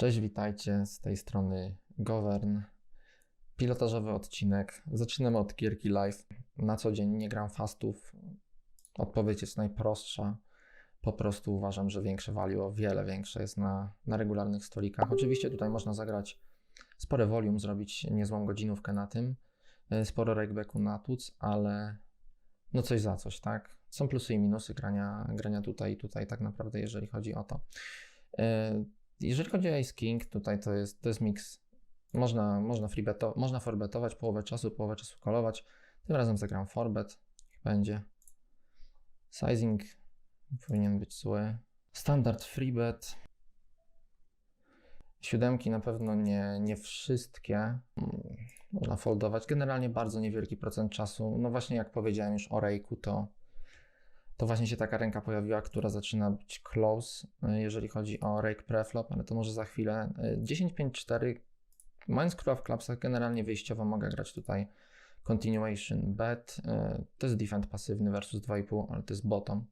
Cześć, witajcie z tej strony Govern. Pilotażowy odcinek. Zaczynamy od gierki live. Na co dzień nie gram fastów. Odpowiedź jest najprostsza. Po prostu uważam, że większe value, o wiele większe jest na, na regularnych stolikach. Oczywiście tutaj można zagrać spore volume, zrobić niezłą godzinówkę na tym. y, Sporo rakebacku na tuc, ale no coś za coś, tak? Są plusy i minusy grania, grania tutaj i tutaj tak naprawdę, jeżeli chodzi o to. Jeżeli chodzi o Ace King, tutaj to jest, to jest miks. Można, można, freebeto, można forbetować połowę czasu, połowę czasu kolować. Tym razem zagram forbet. Będzie. Sizing powinien być zły. Standard freebet. Siódemki na pewno nie, nie wszystkie. Mm, Można foldować. Generalnie bardzo niewielki procent czasu. No właśnie jak powiedziałem już o Rejku, to to właśnie się taka ręka pojawiła, która zaczyna być close, y, jeżeli chodzi o rake preflop, ale to może za chwilę. Y, 10-5-4, mając króla w klapsach, generalnie wyjściowo mogę grać tutaj continuation bet. y, To jest defend pasywny versus 2,5, ale to jest bottom.